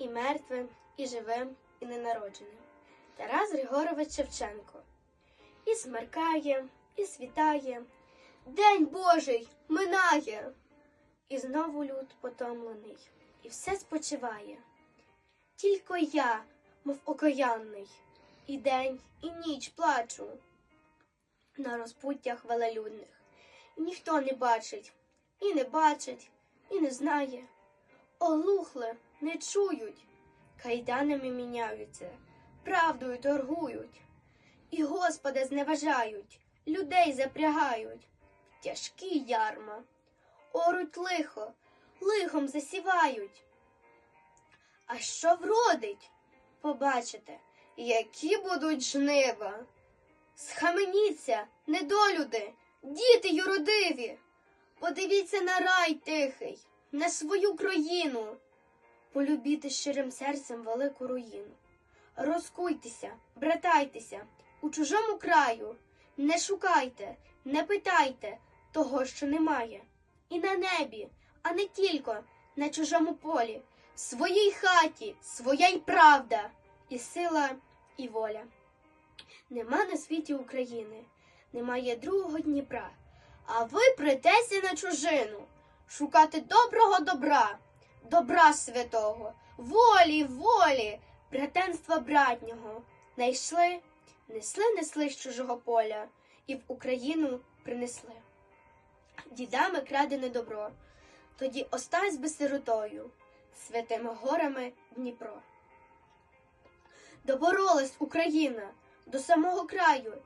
і мертвим, і живим, і ненародженим. Тарас Григорович Шевченко. І смеркає, і світає, День Божий минає. І знову люд потомлений, і все спочиває. Тільки я, мов окаянний, і день, і ніч плачу на розпуттях велелюдних. Ніхто не бачить, і не бачить, і не знає. Оглухли, не чують, кайданами міняються, правдою торгують, і Господа зневажають, людей запрягають, тяжкі ярма, оруть лихо, лихом засівають. А що вродить? Побачите, які будуть жнива. Схаменіться, недолюди, діти юродиві. Подивіться на рай тихий, на свою країну. Полюбіте щирим серцем велику руїну. Розкуйтеся, братайтеся у чужому краю. Не шукайте, не питайте того, що немає. І на небі, а не тільки на чужому полі, в своїй хаті, своя й правда, і сила, і воля. Нема на світі України, немає другого Дніпра. А ви притеся на чужину, шукати доброго добра, добра святого, волі, волі, братенства братнього. Найшли, несли, несли з чужого поля і в Україну принесли. Дідами крадене добро, тоді остась би сиротою, святими горами Дніпро. Доборолась Україна до самого краю,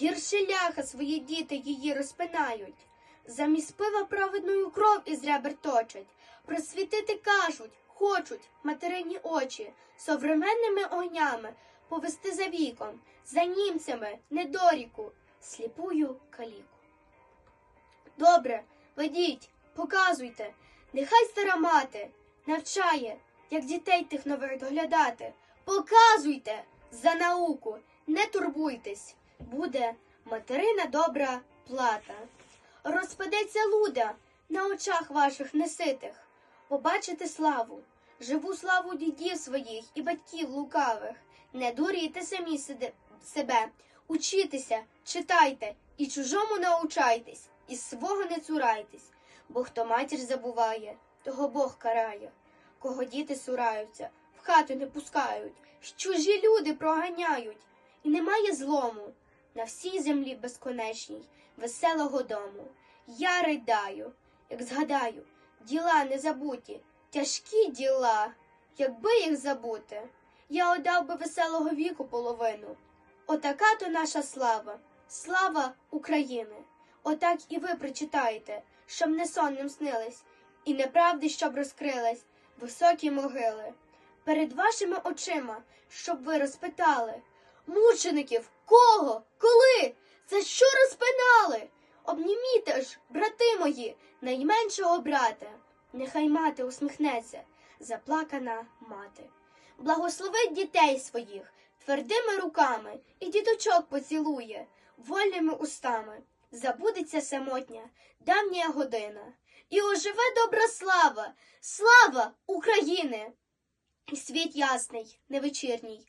гірше ляха свої діти її розпинають, замість пива праведною кров із ребер точать, просвітити кажуть, хочуть материні очі, современними огнями повести за віком, за німцями, недоріку, сліпую каліку. Добре, ведіть, показуйте, нехай стара мати навчає, як дітей тих нових доглядати. Показуйте за науку, не турбуйтесь, буде материна добра плата. Розпадеться луда на очах ваших неситих. Побачите славу, живу славу дідів своїх і батьків лукавих. Не дурійте самі себе, учітеся, читайте і чужому научайтесь, і свого не цурайтесь, бо хто матір забуває, того Бог карає, кого діти сураються, в хату не пускають, чужі люди проганяють, і немає злому на всій землі безконечній, веселого дому. Я ридаю, як згадаю, діла незабуті, тяжкі діла, якби їх забути, я отдав би веселого віку половину. Отака то наша слава, слава України. Отак і ви прочитаєте, щоб не сонним снились, і неправди, щоб розкрились високі могили. Перед вашими очима, щоб ви розпитали мучеників, кого, коли, за що розпинали? Обніміте ж, брати мої, найменшого брата. Нехай мати усміхнеться, заплакана мати. Благословить дітей своїх твердими руками і діточок поцілує, вольними устами. Забудеться самотня, давня година, і оживе добра слава, слава України! І світ ясний, невечірній,